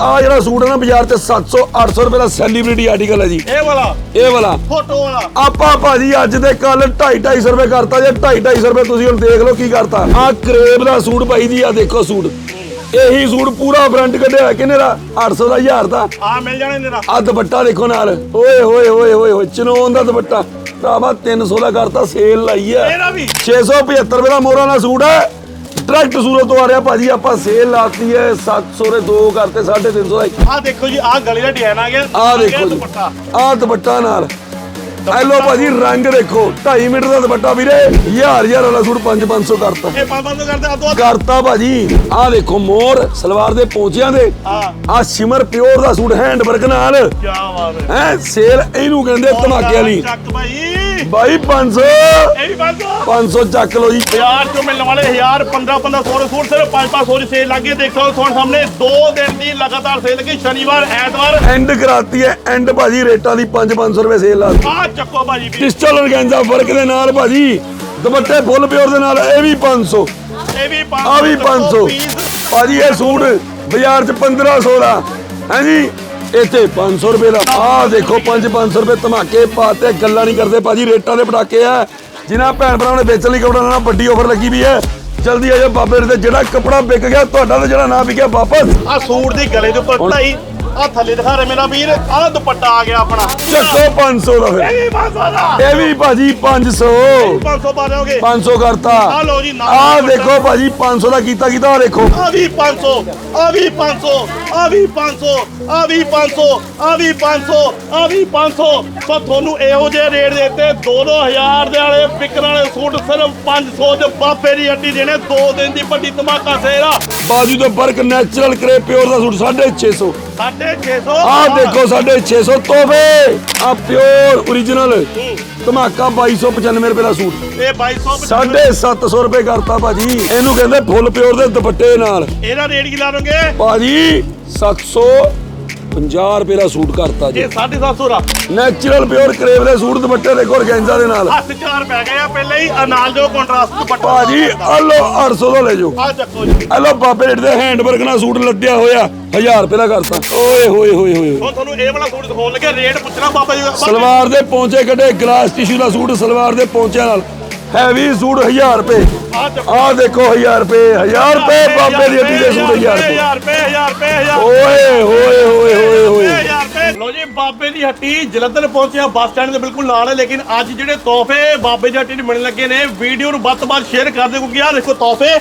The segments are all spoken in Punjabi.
ਆ ਜਿਹੜਾ ਸੂਟ ਹੈ ਨਾ ਬਾਜ਼ਾਰ 'ਚ 700 800 ਰੁਪਏ ਦਾ ਸੈਲੀਬ੍ਰਿਟੀ ਆਰਟੀਕਲ ਹੈ ਜੀ। ਇਹ ਵਾਲਾ? ਇਹ ਵਾਲਾ। ਫੋਟੋ ਵਾਲਾ। ਆਪਾਂ ਭਾਜੀ ਅੱਜ ਦੇ ਕੱਲ 2.5 250 ਰੁਪਏ ਕਰਤਾ ਜੇ 2.5 250 ਰੁਪਏ ਤੁਸੀਂ ਹੁਣ ਦੇਖ ਲਓ ਕੀ ਕਰਤਾ। ਆ ਕਰੇਬ ਦਾ ਸੂਟ ਭਾਈ ਜੀ ਆ ਦੇਖੋ ਸੂਟ। ਇਹੀ ਸੂਟ ਪੂਰਾ ਬ੍ਰਾਂਡ ਕੱਢਿਆ ਕਿੰਨੇ ਦਾ? 800 ਦਾ 1000 ਦਾ। ਆ ਮਿਲ ਜਾਣੇ ਤੇਰਾ ਆ ਦੁਪੱਟਾ ਦੇਖੋ ਨਾਲ। ਓਏ ਹੋਏ ਹੋਏ ਹੋਏ ਹੋਏ ਚਨੋਨ ਦਾ ਦੁਪੱਟਾ। ਭਰਾਵਾ 300 ਦਾ ਕਰਤਾ ਸੇਲ ਲਾਈ ਹੈ। ਇਹਦਾ ਵੀ? 675 ਰੁਪਏ ਦਾ ਮੋਹਰਾਂ ਦਾ ਸੂਟ ਹੈ। ਡਾਇਰੈਕਟ ਸੂਰਤ ਤੋਂ ਆ ਰਿਹਾ ਭਾਜੀ ਆਪਾਂ ਸੇਲ ਲਾਤੀ ਹੈ 700 ਦੇ ਦੋ ਕਰਤੇ 350 ਦਾ ਇੱਕ। ਆ ਦੇਖੋ ਜੀ ਆ ਗਲੇ ਦਾ ਡਿਜ਼ਾਈਨ ਆ ਗਿਆ। ਆਹ ਦੇਖੋ ਜੀ ਦੁਪੱਟਾ। ਆਹ ਦੁਪੱਟਾ ਨਾਲ। ਐ ਲੋ ਭਾਜੀ ਰੰਗ ਦੇਖੋ। 2.5 ਮੀਟਰ ਦਾ ਦੁਪੱਟਾ ਵੀਰੇ। ਹਜ਼ਾਰ ਹਜ਼ਾਰ ਵਾਲਾ ਸੂਟ 5-500 ਕਰਤਾ। ਇਹ ਪੰਜ ਪੰਜ ਕਰਦੇ ਆ ਦੋ ਕਰਤਾ ਭਾਜੀ। ਆਹ ਦੇਖੋ ਮੋਰ ਸਲਵਾਰ ਦੇ ਪੋਂਚਿਆਂ ਦੇ। ਆਹ ਸ਼ਿਮਰ ਪਿਓਰ ਦਾ ਸੂਟ ਹੈਂਡ ਵਰਕ ਨਾਲ। ਕੀ ਬਾਤ ਹੈ। ਹੈ ਸੇਲ ਇਹਨੂੰ ਕਹਿੰਦੇ ਧਮਾਕੇ ਵਾਲੀ। ਚੱਕ ਭਾਈ। ਬਾਈ 500 ਇਹ ਵੀ ਬਸ 500 ਚੱਕ ਲੋ ਜੀ। ਬਾਜ਼ਾਰ ਚੋਂ ਮਿਲਣ ਵਾਲੇ 1000 15 1500 ਦੇ ਸੂਟ ਸਿਰਫ 5 500 ਦੀ ਸੇਲ ਲੱਗੀ ਦੇਖੋ ਤੁਹਾਡੇ ਸਾਹਮਣੇ ਦੋ ਦਿਨ ਦੀ ਲਗਾਤਾਰ ਸੇਲ ਲੱਗੀ। ਸ਼ਨੀਵਾਰ ਐਤਵਾਰ। ਐਂਡ ਕਰਾਤੀ ਹੈ। ਐਂਡ ਭਾਜੀ ਰੇਟਾਂ ਦੀ 5-500 ਰੁਪਏ ਸੇਲ ਲਾ ਆ ਚੱਕੋ ਭਾਜੀ ਵੀ। ਔਰਗੈਂਜ਼ਾ ਵਰਕ ਦੇ ਨਾਲ ਭਾਜੀ। ਦੁਪੱਟੇ ਫੁੱਲ ਪਿਓਰ ਦੇ ਨਾਲ ਇਹ ਵੀ 500 ਇਹ ਵੀ 500 ਆ ਵੀ 500 ਭਾਜੀ ਇਹ ਸੂਟ ਬਾਜ਼ਾਰ 'ਚ 1500 ਦਾ। ਹਾਂਜੀ ਇੱਥੇ 500 ਰੁਪਏ ਦਾ। ਆਹ ਦੇਖੋ 5-500 ਰੁਪਏ ਧਮਾਕੇ ਪਾਤੇ ਗੱਲਾਂ ਨਹੀਂ ਕਰਦੇ ਭਾਜੀ ਰੇਟਾਂ ਦੇ ਪਟਾਕੇ ਆ। ਜਿਨ੍ਹਾਂ ਭੈਣ ਭਰਾਵਾਂ ਨੇ ਵੇਚਣ ਲਈ ਕੱਪੜਾ ਲੈਣਾ ਵੱਡੀ ਆਫਰ ਲੱਗੀ ਵੀ ਹੈ। ਜਲਦੀ ਆ ਜਾਓ ਬਾਬੇ ਦੇ ਜਿਹੜਾ ਕੱਪੜਾ ਵਿਕ ਗਿਆ ਤੁਹਾਡਾ ਤੇ ਜਿਹੜਾ ਨਾ ਵਿਕਿਆ ਵਾਪਸ। ਆ ਸੂਟ ਦੀ ਗਲੇ ਦੇ ਉੱਪਰ ਕਢਾਈ ਆ ਥੱਲੇ ਦਿਖਾ ਰਹੇ ਮੇਰਾ ਵੀਰ ਆ ਦੁਪੱਟਾ ਆ ਗਿਆ ਆਪਣਾ। ਚੱਕੋ 500 ਦਾ ਫਿਰ। ਇਹ ਵੀ 500 ਦਾ। ਇਹ ਵੀ ਭਾਜੀ 500 500 ਪਾ ਦਿਓਗੇ। 500 ਕਰਤਾ। ਆ ਲਓ ਜੀ ਦੁਪੱਟਾ। ਦੇਖੋ ਭਾਜੀ 500 ਦਾ ਕੀਤਾ ਕੀਤਾ ਆਹ ਦੇਖੋ। ਆ ਵੀ 500 ਆ ਵੀ 500 ਆ ਵੀ 500 ਆ ਵੀ 500 ਆ ਵੀ 500 ਆ ਵੀ 500 ਸੋ। ਤੁਹਾਨੂੰ ਇਹੋ ਜਿਹੇ ਰੇਟ ਦਿੱਤੇ 2000 ਦੇ ਵਾਲੇ ਵਿਕਣ ਵਾਲੇ ਸੂਟ ਸਿਰਫ 500 ਚ ਬਾਪੇ ਦੀ ਹੱਡੀ ਦੇਣੇ ਦੋ ਦਿਨ ਦੀ ਵੱਡੀ ਧਮਾਕਾ ਸੇਲ ਆ ਬਾਜੂ ਤੋਂ ਵਰਕ ਨੈਚੁਰਲ ਕਰੇ ਪਿਓਰ ਦਾ ਸੂਟ 650 650 ਆਹ ਦੇਖੋ 650 ਤੋਹਫੇ। ਆ ਪਿਓਰ origignal ਧਮਾਕਾ 2295 ਰੁਪਏ ਦਾ ਸੂਟ। ਇਹ 2200 750 ਰੁਪਏ ਕਰਤਾ ਭਾਜੀ। ਇਹਨੂੰ ਕਹਿੰਦੇ ਫੁੱਲ ਪਿਓਰ ਦੇ ਦੁਪੱਟੇ ਨਾਲ। ਇਹਦਾ ਰੇਟ ਕੀ ਲਾ ਦੋਗੇ? ਭਾਜੀ 750 ਰੁਪਏ ਦਾ ਸੂਟ ਕਰਤਾ ਜੀ। ਇਹ 750 ਦਾ। ਨੈਚੁਰਲ ਪਿਓਰ ਕਰੇਵ ਦੇ ਸੂਟ ਦੁਪੱਟੇ ਦੇਖੋ ਔਰਗੈਂਜ਼ਾ ਦੇ ਨਾਲ। ਹੱਥ ਚਾਰ ਪੈ ਗਏ ਆ ਪਹਿਲੇ ਹੀ ਆ ਨਾਲ ਜੋ ਕੰਟਰਾਸਟ ਦੁਪੱਟਾ ਭਾਜੀ ਆ ਲੋ 800 ਦਾ ਲੈ ਜਾਓ। ਆ ਚੱਕੋ ਜੀ। ਆ ਲੋ ਬਾਬੇ ਰੇਟ ਦੇ ਹੈਂਡ ਵਰਕ ਨਾਲ ਸੂਟ ਲੱਦਿਆ ਹੋਇਆ 1000 ਰੁਪਏ ਦਾ ਕਰਤਾ। ਓਏ ਹੋਏ ਹੋਏ ਹੋਏ ਹੁਣ ਤੁਹਾਨੂੰ ਇਹ ਵਾਲਾ ਸੂਟ ਦਿਖਾਉਣ ਲੱਗੇ ਰੇਟ ਪੁੱਛਣਾ ਬਾਬਾ ਜੀ ਦਾ। ਸਲਵਾਰ ਦੇ ਪੌਂਚੇ ਕੱਢੇ ਗਲਾਸ ਟਿਸ਼ੂ ਦਾ ਸੂਟ ਸਲਵਾਰ ਦੇ ਪੌਂਚਿਆਂ ਨਾਲ। ਹੈਵੀ ਸੂਟ 1000 ਰੁਪਏ। ਆ ਦੇਖੋ 1000 ਰੁਪਏ 1000 ਰੁਪਏ ਬਾਬੇ ਦੀ ਹੱਟੀ ਦੇ ਸੂਟ 1000 ਰੁਪਏ। 1000 ਰੁਪਏ 1000 ਰੁਪਏ 1000 ਓਏ ਹੋਏ ਹੋਏ ਹੋਏ ਹੋਏ। 1000 ਰੁਪਏ ਲੋ ਜੀ ਬਾਬੇ ਦੀ ਹੱਟੀ ਜਲੰਧਰ ਪਹੁੰਚਿਆ ਬੱਸ ਸਟੈਂਡ ਦੇ ਬਿਲਕੁਲ ਨਾਲ ਹੈ ਲੇਕਿਨ ਅੱਜ ਜਿਹੜੇ ਤੋਹਫੇ ਬਾਬੇ ਦੀ ਹੱਟੀ ਨੂੰ ਮਿਲਣ ਲੱਗੇ ਨੇ ਵੀਡੀਓ ਨੂੰ ਵੱਧ ਤੋਂ ਵੱਧ ਸ਼ੇਅਰ ਕਰ ਦਿਓ ਕਿਉਂਕਿ ਆਹ ਦੇਖੋ ਤੋਹਫੇ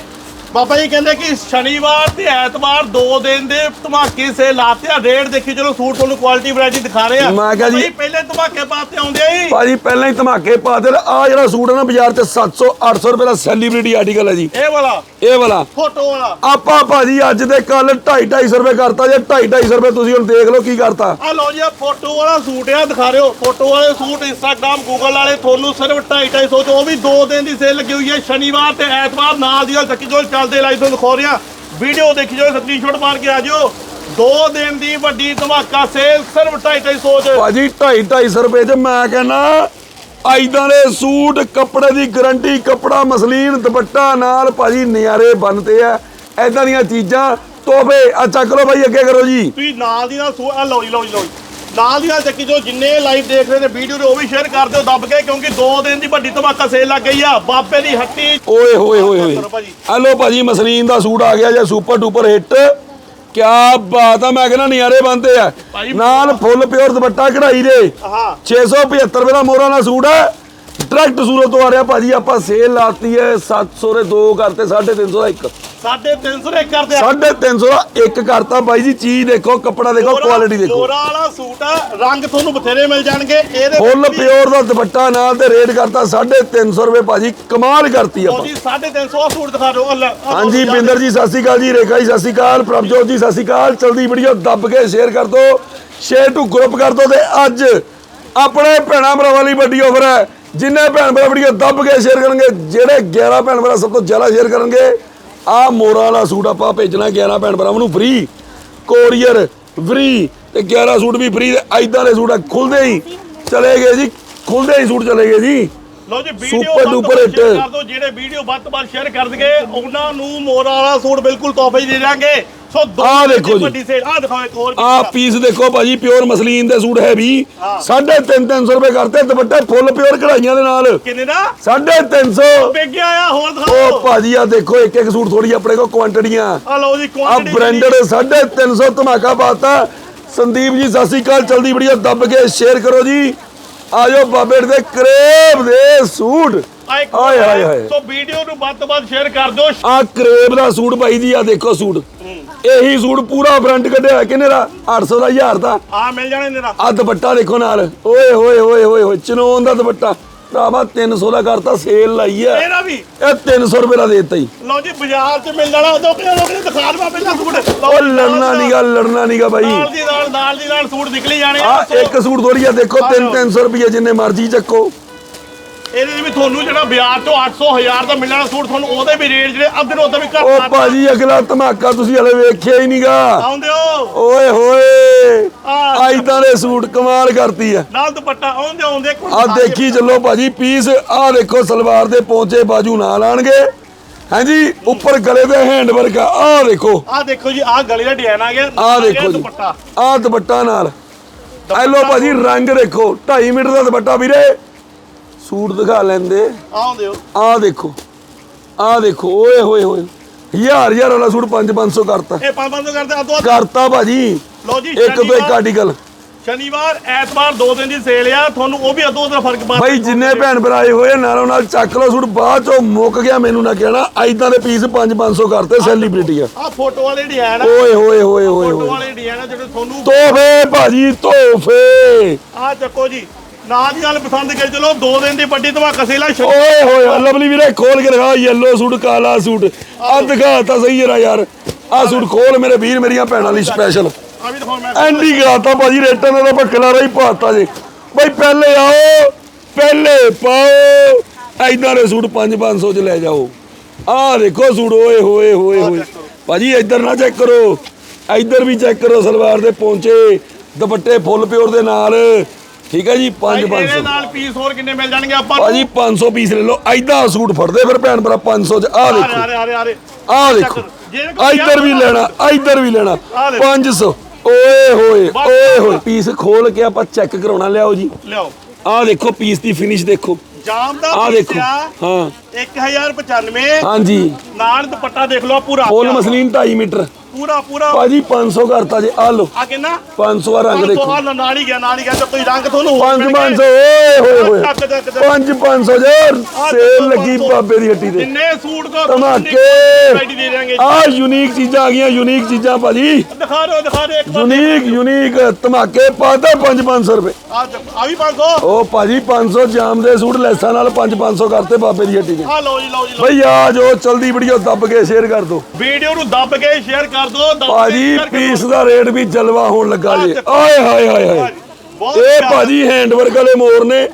ਬਾਬਾ ਜੀ ਕਹਿੰਦੇ ਕਿ ਸ਼ਨੀਵਾਰ ਤੇ ਐਤਵਾਰ ਦੋ ਦਿਨ ਦੇ ਧਮਾਕੇ ਸੇ ਲਾਤੇ ਆ ਰੇਟ ਦੇਖੀ ਚਲੋ ਸੂਟ ਤੁਹਾਨੂੰ ਕੁਆਲਿਟੀ ਵੈਰਾਈਟੀ ਦਿਖਾ ਰਹੇ ਆ। ਮੈਂ ਕਿਹਾ ਜੀ- ਪਹਿਲੇ ਧਮਾਕੇ ਪਾਤੇ ਆਉਂਦੇ ਹੀ ਭਾਜੀ ਪਹਿਲਾਂ ਹੀ ਧਮਾਕੇ ਪਾਤੇ ਆ ਜਿਹੜਾ ਸੂਟ ਹੈ ਨਾ ਬਾਜ਼ਾਰ 'ਚ 700 800 ਰੁਪਏ ਦਾ ਸੈਲੀਬ੍ਰਿਟੀ ਆਰਟੀਕਲ ਹੈ ਜੀ। ਇਹ ਵਾਲਾ। ਇਹ ਵਾਲਾ। ਫੋਟੋ ਵਾਲਾ। ਆਪਾਂ ਭਾਜੀ ਅੱਜ ਦੇ ਕੱਲ 2.5 250 ਰੁਪਏ ਕਰਤਾ ਜੇ 2.5 250 ਰੁਪਏ ਤੁਸੀਂ ਹੁਣ ਦੇਖ ਲਓ ਕੀ ਕਰਤਾ। ਆ ਲਓ ਜੀ ਆ ਫੋਟੋ ਵਾਲਾ ਸੂਟ ਆ ਦਿਖਾ ਰਹੇ ਹੋ। ਫੋਟੋ ਵਾਲੇ ਸੂਟ ਇੰਸਟਾਗ੍ਰam ਗੂਗਲ ਵਾਲੇ ਤੁਹਾਨੂੰ ਸਿਰਫ 2.5 250 ਚ ਉਹ ਵੀ ਦੋ ਦਿਨ ਦੀ ਸੇਲ ਲੱਗੀ ਹੋਈ ਹੈ। ਸ਼ਨੀਵਾਰ ਤੇ ਐਤਵਾਰ ਨਾਲ ਦੀ ਨਾਲ ਚੱਕੀ ਜੋ ਚੱਲਦੇ ਲਾਈਵ ਤੁਹਾਨੂੰ ਦਿਖਾ ਰਿਹਾ। ਵੀਡੀਓ ਦੇਖੀ ਜੋ ਸਕਰੀਨਸ਼ਾਟ ਮਾਰ ਕੇ ਆ ਜਿਓ। ਦੋ ਦਿਨ ਦੀ ਵੱਡੀ ਧਮਾਕਾ ਸੇਲ ਸਿਰਫ 2.5 250 ਚ। ਭਾਜੀ 2.5 250 ਰੁਪਏ 'ਚ ਮੈਂ ਕਹਿੰਦਾ ਐਦਾਂ ਦੇ ਸੂਟ ਕੱਪੜੇ ਦੀ ਗਾਰੰਟੀ ਕੱਪੜਾ ਮਸਲੀਨ ਦੁਪੱਟਾ ਨਾਲ ਭਾਜੀ ਨਿਆਰੇ ਬਣਦੇ ਆ। ਐਦਾਂ ਦੀਆਂ ਚੀਜ਼ਾਂ ਤੋਹਫੇ ਆ ਚੱਕ ਲਓ ਭਾਈ ਅੱਗੇ ਕਰੋ ਜੀ। ਤੁਸੀਂ ਨਾਲ ਦੀ ਨਾਲ ਸੂ ਆ ਲਓ ਜੀ ਲਓ ਜੀ ਲਓ ਜੀ। ਨਾਲ ਦੀ ਨਾਲ ਚੱਕੀ ਜੋ ਜਿੰਨੇ ਲਾਈਵ ਦੇਖ ਰਹੇ ਨੇ ਵੀਡੀਓ ਨੂੰ ਉਹ ਵੀ ਸ਼ੇਅਰ ਕਰ ਦਿਓ ਦੱਬ ਕੇ ਕਿਉਂਕਿ ਦੋ ਦਿਨ ਦੀ ਵੱਡੀ ਧਮਾਕਾ ਸੇਲ ਲੱਗ ਗਈ ਆ। ਬਾਬੇ ਦੀ ਹੱਟੀ। ਓਏ ਹੋਏ ਹੋਏ ਹੋਏ। ਕਰੋ ਭਾਜੀ। ਹਲੋ ਭਾਜੀ ਮਸਲੀਨ ਦਾ ਸੂਟ ਆ ਗਿਆ ਜਾਂ ਸੁਪਰ ਡੂਪਰ ਹਿੱਟ ਕਿਆ ਬਾਤ ਆ ਮੈਂ ਕਹਿੰਦਾ ਨਿਆਰੇ ਬੰਦੇ ਆ। ਭਾਈ- ਨਾਲ ਫੁੱਲ ਪਿਓਰ ਦੁਪੱਟਾ ਕਢਾਈ ਦੇ। ਹਾਂ। 675 ਰੁਪਏ ਦਾ ਮੋਹਰਾਂ ਦਾ ਸੂਟ ਹੈ ਡਾਇਰੈਕਟ ਸੂਰਤ ਤੋਂ ਆ ਰਿਹਾ ਭਾਜੀ ਆਪਾਂ ਸੇਲ ਲਾਤੀ ਹੈ 700 ਦੇ ਦੋ ਕਰਤੇ 350 ਦਾ ਇੱਕ। 350 ਦੇ ਕਰਦੇ ਆ। 350 ਦਾ ਇੱਕ ਕਰਤਾ ਬਾਈ ਜੀ ਚੀਜ਼ ਦੇਖੋ ਕੱਪੜਾ ਦੇਖੋ ਕੁਆਲਿਟੀ ਦੇਖੋ। ਲੋਰਾ ਵਾਲਾ ਸੂਟ ਆ ਰੰਗ ਤੁਹਾਨੂੰ ਬਥੇਰੇ ਮਿਲ ਜਾਣਗੇ। ਇਹਦੇ ਫੁੱਲ ਪਿਓਰ ਦਾ ਦੁਪੱਟਾ ਨਾਲ ਤੇ ਰੇਟ ਕਰਤਾ 350 ਰੁਪਏ ਭਾਜੀ ਕਮਾਲ ਕਰਤੀ ਆਪਾਂ। ਤੁਸੀਂ 350 ਦਾ ਸੂਟ ਦਿਖਾ ਦਿਓ। ਹਾਂਜੀ ਦੋ ਬਿੰਦਰ ਜੀ ਸਤਿ ਸ਼੍ਰੀ ਅਕਾਲ ਜੀ ਰੇਖਾ ਜੀ ਸਤਿ ਸ਼੍ਰੀ ਅਕਾਲ ਪ੍ਰਭਜੋਤ ਜੀ ਸਤਿ ਸ਼੍ਰੀ ਅਕਾਲ। ਚਲਦੀ ਵੀਡੀਓ ਦੱਬ ਕੇ ਸ਼ੇਅਰ ਕਰ ਦਿਓ। ਸ਼ੇਅਰ ਟੂ ਗਰੁੱਪ ਕਰ ਦਿਓ ਤੇ ਅੱਜ ਆਪਣੇ ਭੈਣਾ ਭਰਾਵਾਂ ਲਈ ਵੱਡੀ ਆਫਰ ਹੈ। ਜਿੰਨੇ ਭੈਣ ਭਰਾ ਵੀਡੀਓ ਦੱਬ ਕੇ ਸ਼ੇਅਰ ਕਰਨਗੇ ਜਿਹੜੇ 11 ਭੈਣ ਭਰਾ ਸਭ ਤੋਂ ਜ਼ਿਆਦਾ ਸ਼ੇਅਰ ਕਰਨਗੇ ਆਹ ਮੋਰਾ ਵਾਲਾ ਸੂਟ ਆਪਾਂ ਭੇਜਣਾ 11 ਭੈਣ ਭਰਾਵਾਂ ਨੂੰ ਫ੍ਰੀ ਕੋਰੀਅਰ ਫ੍ਰੀ ਤੇ 11 ਸੂਟ ਵੀ ਫ੍ਰੀ ਤੇ ਐਦਾਂ ਦੇ ਸੂਟ ਆ, ਖੁੱਲਦੇ ਹੀ ਚਲੇ ਗਏ ਜੀ ਖੁੱਲਦੇ ਹੀ ਸੂਟ ਚਲੇ ਗਏ ਜੀ। ਲਓ ਜੀ ਵੀਡੀਓ ਵੱਧ hit। share ਕਰ ਦਿਓ ਜਿਹੜੇ ਵੀਡੀਓ ਵੱਧ ਤੋਂ ਵੱਧ ਸ਼ੇਅਰ ਕਰ ਦਗੇ ਉਹਨਾਂ ਨੂੰ ਮੋਰਾ ਵਾਲਾ ਸੂਟ ਬਿਲਕੁਲ ਤੋਹਫੇ ਦੇ ਦਾਂਗੇ ਸੋ ਦੋ ਆਹ ਦੇਖੋ ਜੀ। ਵੱਡੀ ਸੇਲ ਆਹ ਦਿਖਾਓ ਇੱਕ ਹੋਰ ਆ ਪੀਸ ਦੇਖੋ ਭਾਜੀ ਪਿਓਰ ਮਸਲੀਨ ਦੇ ਸੂਟ ਹੈ ਵੀ। ਹਾਂ। 350 ਰੁਪਏ ਕਰਤੇ ਦੁਪੱਟੇ ਫੁੱਲ ਪਿਓਰ ਕਢਾਈਆਂ ਦੇ ਨਾਲ। ਕਿੰਨੇ ਦਾ? 350 ਵੇਗਿਆ ਆ ਹੋਰ ਉਹ ਦਿਖਾਓ ਭਾਜੀ ਆ ਦੇਖੋ ਇੱਕ ਇੱਕ ਸੂਟ ਥੋੜੀ ਆਪਣੇ ਕੋਲ ਕੁਆਂਟੀਆਂ ਆ। ਲਓ ਜੀ ਆ ਕੁਆਂਟੀਟੀ ਬ੍ਰਾਂਡਡ 350 ਧਮਾਕਾ ਪਾਤਾ। ਸੰਦੀਪ ਜੀ ਸਤਿ ਸ਼੍ਰੀ ਅਕਾਲ ਚਲਦੀ ਬੜੀਆ ਦੱਬ ਕੇ ਸ਼ੇਅਰ ਕਰੋ ਜੀ। ਆਜੋ ਬਾਬੇ ਦੇ ਕਰੇਬ ਦੇ ਸੂਟ। ਆ ਇੱਕ ਹਾਏ ਹਾਏ ਹਾਏ ਸੋ ਵੀਡੀਓ ਨੂੰ ਵੱਧ ਤੋਂ ਵੱਧ ਸ਼ੇਅਰ ਕਰ ਦਿਓ। ਆ ਕਰੇਬ ਦਾ ਸੂਟ ਭਾਈ ਜੀ ਆ ਦੇਖੋ ਸੂਟ। ਇਹੀ ਸੂਟ ਪੂਰਾ ਬ੍ਰਾਂਡ ਕੱਢਿਆ ਹੋਇਆ ਕਿੰਨੇ ਦਾ? 800 ਦਾ 1000 ਦਾ। ਆ ਮਿਲ ਜਾਣੇ ਨੇ ਆ ਦੁਪੱਟਾ ਦੇਖੋ ਨਾਲ। ਓਏ ਹੋਏ ਹੋਏ ਹੋਏ ਹੋਏ ਚਨੋਨ ਦਾ ਦੁਪੱਟਾ। ਭਰਾਵਾ 300 ਦਾ ਕਰਤਾ ਸੇਲ ਲਾਈ ਆ। ਇਹਦਾ ਵੀ? ਇਹ 300 ਰੁਪਏ ਦਾ ਦੇਤਾ ਹੀ ਲਓ ਜੀ ਬਾਜ਼ਾਰ 'ਚ ਮਿਲ ਜਾਣਾ ਉਦੋਂ ਕਿਹੜਾ ਲੋਕ ਨੇ ਦਿਖਾ ਦਵਾ ਪਹਿਲਾਂ ਸੂਟ। ਲਓ ਉਹ ਜੀ, ਲੜਨਾ ਨਾਲ ਨੀਗਾ ਲੜਨਾ ਨੀਗਾ ਬਾਈ। ਨਾਲ ਦੀ ਨਾਲ ਨਾਲ ਦੀ ਨਾਲ ਸੂਟ ਨਿਕਲੀ ਜਾਣੇ ਆ। ਸੋ ਇੱਕ ਸੂਟ ਥੋੜੀ ਆ ਦੇਖੋ ਆ 3 ਲਓ। 300 ਰੁਪਏ ਜਿੰਨੇ ਮਰਜ਼ੀ ਚੱਕੋ। ਇਹਦੇ ਵੀ ਤੁਹਾਨੂੰ ਜਿਹੜਾ ਬਾਜ਼ਾਰ 'ਚੋਂ 800 1000 ਦਾ ਮਿਲਣਾ ਸੂਟ ਤੁਹਾਨੂੰ ਉਹਦੇ ਵੀ ਰੇਟ ਜਿਹੜੇ ਅੱਧੇ ਨੂੰ ਅੱਧੇ ਵੀ ਘੱਟ ਉਹ ਭਾਜੀ ਅਗਲਾ ਧਮਾਕਾ ਤੁਸੀਂ ਹਲੇ ਵੇਖਿਆ ਹੀ ਨੀਗਾ। ਆਉਂਦੇ ਹੋ। ਓਏ ਹੋਏ ਆ ਆਈਦਾਂ ਦੇ ਸੂਟ ਕਮਾਲ ਕਰਤੀ ਆ। ਨਾਲ ਦੁਪੱਟਾ ਆਉਂਦੇ ਆਉਂਦੇ ਆ ਦੇਖੀ ਚੱਲੋ ਭਾਜੀ ਪੀਸ ਆ ਦੇਖੋ ਸਲਵਾਰ ਦੇ ਪੌਂਚੇ ਬਾਜੂ ਨਾਲ ਆਣਗੇ ਹਾਂਜੀ ਉੱਪਰ ਗਲੇ ਦੇ ਹੈਂਡ ਵਰਕ ਆ ਆਹ ਦੇਖੋ। ਆ ਦੇਖੋ ਜੀ ਆ ਗਲੇ ਦਾ ਡਿਜ਼ਾਈਨ ਆ ਗਿਆ ਆਹ ਦੇਖੋ ਦੁਪੱਟਾ। ਆਹ ਦੁਪੱਟਾ ਨਾਲ। ਐ ਲੋ ਭਾਜੀ ਰੰਗ ਦੇਖੋ 2.5 ਮੀਟਰ ਦਾ ਦੁਪੱਟਾ ਵੀਰੇ। ਸੂਟ ਦਿਖਾ ਲੈਂਦੇ। ਆਉਂਦੇ ਹੋ। ਆਹ ਦੇਖੋ ਆਹ ਦੇਖੋ ਓਏ ਹੋਏ ਹੋਏ ਹਜ਼ਾਰ ਹਜ਼ਾਰ ਵਾਲਾ ਸੂਟ 5-500 ਕਰਤਾ। ਇਹ ਪੰਜ ਪੰਜ ਕਰਦੇ ਅੱਧੋ ਕਰਤਾ ਭਾਜੀ। ਲਓ ਜੀ ਇੱਕ ਤੋਂ ਇੱਕ ਆਰਟੀਕਲ ਸ਼ਨੀਵਾਰ ਐਤਵਾਰ ਦੋ ਦਿਨ ਦੀ ਸੇਲ ਆ ਤੁਹਾਨੂੰ ਉਹ ਵੀ ਅੱਧੋ ਅੱਧ ਫ਼ਰਕ ਪਾ ਭਾਈ ਜਿੰਨੇ ਭੈਣ ਭਰਾ ਆਏ ਹੋਏ ਆ, ਨਾਲੋਂ ਨਾਲ ਚੱਕ ਲਓ ਸੂਟ ਬਾਅਦ ਚੋਂ ਮੁੱਕ ਗਿਆ ਮੈਨੂੰ ਨਾ ਕਹਿਣਾ ਐਦਾਂ ਦੇ ਪੀਸ 5-500 ਕਰਤੇ ਸੈਲੀਬ੍ਰਿਟੀ ਆ। ਆ ਫੋਟੋ ਵਾਲੇ ਡਿਜ਼ਾਈਨ ਆ। ਓਏ ਹੋਏ ਹੋਏ ਹੋਏ ਫੋਟੋ ਵਾਲੇ ਡਿਜ਼ਾਈਨ ਆ ਜਿਹੜੇ ਤੁਹਾਨੂੰ ਤੋਹਫੇ ਭਾਜੀ ਤੋਹਫੇ। ਆ ਚੱਕੋ ਜੀ ਨਾਲ ਦੀ ਨਾਲ ਪਸੰਦ ਕਰ ਚਲੋ ਦੋ ਦਿਨ ਦੀ ਵੱਡੀ ਧਮਾਕਾ ਸੇਲ ਆ ਓਏ ਹੋਏ ਲਵਲੀ ਵੀਰੇ ਖੋਲ ਕੇ ਦਿਖਾ ਯੈਲੋ ਸੂਟ ਕਾਲਾ ਸੂਟ ਆ ਦਿਖਾ ਤਾਂ ਸਹੀ ਜਰਾ ਯਾਰ। ਆ ਸੂਟ ਖੋਲ ਮੇਰੇ ਵੀਰ ਮੇਰੀਆਂ ਭੈਣਾਂ ਲਈ ਸਪੈਸ਼ਲ ਆ ਵੀ ਦਿਖਾਓ ਮੈਂ। ਐਂਡੀ ਕਰਾਤਾ ਭਾਜੀ ਰੇਟਾਂ ਦਾ ਭੱਕਲਾ ਰਹੀ ਪਾਤਾ ਜੀ। ਬਈ ਪਹਿਲੇ ਆਓ ਪਹਿਲੇ ਪਾਓ। ਐਦਾਂ ਦੇ ਸੂਟ 5-500 ਚ ਲੈ ਜਾਓ। ਆਹ ਦੇਖੋ ਸੂਟ ਓਏ ਹੋਏ ਹੋਏ ਹੋਏ। ਭਾਜੀ ਇੱਧਰ ਨਾ ਚੈੱਕ ਕਰੋ। ਇੱਧਰ ਵੀ ਚੈੱਕ ਕਰੋ ਸਲਵਾਰ ਦੇ ਪੌਂਚੇ। ਦੁਪੱਟੇ ਫੁੱਲ ਪਿਓਰ ਦੇ ਨਾਲ। ਠੀਕ ਹੈ ਜੀ ਭਾਈ, ਇਹਦੇ 5-500 ਨਾਲ ਪੀਸ ਹੋਰ ਕਿੰਨੇ ਮਿਲ ਜਾਣਗੇ ਆਪਾਂ ਨੂੰ? ਭਾਜੀ 500 ਪੀਸ ਲੈ ਲਓ। ਐਦਾਂ ਸੂਟ ਫੜਦੇ ਫਿਰ ਭੈਣ ਭਰਾ 500 ਚ। ਆਹ ਦੇਖੋ। ਆਹ ਦੇਖੋ। ਇੱਧਰ ਵੀ ਲੈਣਾ ਇੱਧਰ ਵੀ ਲੈਣਾ। ਆਹ ਦੇਖੋ। 500 ਓਏ ਹੋਏ ਓਏ ਹੋਏ। ਪੀਸ ਖੋਲ ਕੇ ਆਪਾਂ ਚੈੱਕ ਕਰਾਉਣਾ ਲਿਆਓ ਜੀ। ਲਿਆਓ। ਆਹ ਦੇਖੋ ਪੀਸ ਦੀ ਫਿਨਿਸ਼ ਦੇਖੋ। ਜਾਮ ਦਾ ਆਹ ਦੇਖੋ। ਹਾਂ। 1095 ਹਾਂਜੀ। ਨਾਲ ਦੁਪੱਟਾ ਦੇਖ ਲਓ ਪੂਰਾ। Full muslin 2.5 metre. ਪੂਰਾ ਪੂਰਾ। ਭਾਜੀ 500 ਕਰਤਾ ਜੀ ਆ ਲਓ। ਆ ਕਿੰਨਾ? 500 ਆ ਰੰਗ ਦੇਖੋ। ਆ ਨਾਲ ਹੀ ਗਿਆ ਨਾਲ ਹੀ ਗਿਆ ਤੇ ਕੋਈ ਰੰਗ ਤੁਹਾਨੂੰ ਹੋਰ ਪੰਜ ਮਿਲਣਗੇ। 500 ਓਏ ਹੋਏ ਹੋਏ। ਟੱਕ ਟੱਕ ਟੱਕ। ਪੰਜ 500 ਯਾਰ ਸੇਲ ਲੱਗੀ ਬਾਬੇ ਦੀ ਹੱਟੀ ਤੇ। ਜਿੰਨੇ ਸੂਟ ਧਮਾਕੇ। ਦੇ ਦੇਣਗੇ ਆ ਯੂਨੀਕ ਚੀਜ਼ਾਂ ਆ ਗਈਆਂ ਯੂਨੀਕ ਚੀਜ਼ਾਂ ਭਾਜੀ। ਦਿਖਾ ਦਿਓ ਦਿਖਾ ਦਿਓ ਇੱਕ ਵਾਰ ਯੂਨੀਕ ਯੂਨੀਕ ਧਮਾਕੇ ਪਾਤਾ 5-500 ਰੁਪਏ। ਆ ਵੀ 500 ਉਹ ਭਾਜੀ 500 ਜਾਮ ਦੇ ਸੂਟ ਲੈਸਾਂ ਨਾਲ 5-500 ਕਰਤੇ ਬਾਬੇ ਦੀ ਹੱਟੀ ਤੇ। ਆ ਲਓ ਜੀ ਲਓ ਜੀ ਆ ਜੋ ਚਲਦੀ ਵੀਡੀਓ ਦੱਬ ਕੇ ਸ਼ੇਅਰ ਕਰ ਦੋ ਵੀਡੀਓ ਨੂੰ ਦੱਬ ਕੇ ਸ਼ੇਅਰ ਕਰ ਭਾਜੀ ਕਰ ਦਿਓ। ਪੀਸ ਦਾ ਰੇਟ ਵੀ ਜਲਵਾ ਹੋਣ ਲੱਗਾ ਜੀ ਆਏ ਹਾਏ ਹਾਏ ਹਾਏ ਇਹ। ਭਾਜੀ ਹੈਂਡਵਰਕ ਵਾਲੇ ਮੋਰ ਨੇ।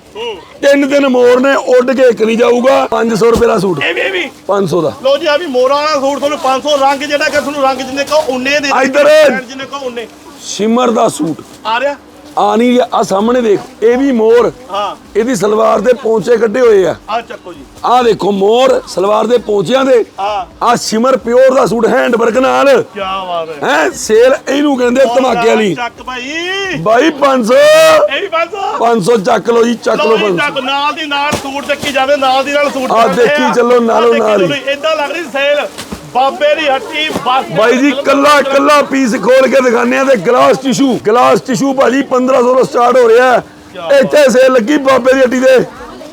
ਤਿੰਨ ਦਿਨ ਮੋਰ ਨੇ ਉੱਡ ਕੇ ਇੱਕ ਨਹੀਂ ਜਾਊਗਾ 500 ਰੁਪਏ ਦਾ ਸੂਟ ਇਹ ਵੀ ਇਹ ਵੀ 500 ਦਾ ਲਓ ਜੀ ਆ ਵੀ ਮੋਰਾ ਵਾਲਾ ਸੂਟ ਤੁਹਾਨੂੰ 500 ਰੰਗ ਜਿਹੜਾ ਕਿ ਤੁਹਾਨੂੰ ਰੰਗ ਜਿੰਨੇ ਕਹੋ ਉਨੇ ਦੇ। ਇੱਧਰ। ਜਿੰਨੇ ਕਹੋ ਉਨੇ ਸ਼ਿਮਰ ਦਾ ਸੂਟ ਆ ਰਿਹਾ ਆ ਨਹੀਂ ਆ ਸਾਹਮਣੇ ਦੇਖ ਇਹ ਵੀ ਮੋਰ। ਹਾਂ। ਇਹਦੀ ਸਲਵਾਰ ਦੇ ਪੌਂਚੇ ਕੱਢੇ ਹੋਏ ਆ। ਆ ਚੱਕੋ ਜੀ। ਆ ਦੇਖੋ ਮੋਰ ਸਲਵਾਰ ਦੇ ਪੌਂਚਿਆਂ ਦੇ। ਆ ਆ ਸ਼ਿਮਰ ਪਿਓਰ ਦਾ ਸੂਟ ਹੈਂਡਵਰਕ ਨਾਲ। ਕੀ ਬਾਤ ਹੈ। ਹੈ ਸੇਲ ਇਹਨੂੰ ਕਹਿੰਦੇ ਧਮਾਕੇ ਵਾਲੀ ਚੱਕ ਭਾਈ। ਬਾਈ 500 ਇਹ ਵੀ 500 500 ਚੱਕ ਲਓ ਜੀ ਚੱਕ ਲਓ ਲਓ ਜੀ 500 ਚੱਕ। ਨਾਲ ਦੀ ਨਾਲ ਸੂਟ ਚੱਕੀ ਜਾਵੇ ਨਾਲ ਦੀ ਨਾਲ ਸੂਟ ਚੱਕਦੇ ਦੇਖੀ ਆ। ਚੱਲੋ ਨਾਲੋਂ ਦੇਖੀ ਨਾਲ ਏਦਾਂ ਲੱਗ ਰਹੀ ਸੇਲ। ਬਾਬੇ ਦੀ ਹੱਟੀ ਬਸ। ਬਾਈ ਜੀ ਕੱਲਾ ਕੱਲਾ ਪੀਸ ਖੋਲ ਕੇ ਦਿਖਾਣੇ ਆ ਤੇ ਗਲਾਸ ਟਿਸ਼ੂ ਗਲਾਸ ਟਿਸ਼ੂ ਭਾਜੀ 1500 ਤੋਂ ਸਟਾਰਟ ਹੋ ਰਿਹਾ ਹੈ। ਇੱਥੇ ਸੇਲ ਲੱਗੀ ਬਾਬੇ ਦੀ ਹੱਟੀ ਤੇ।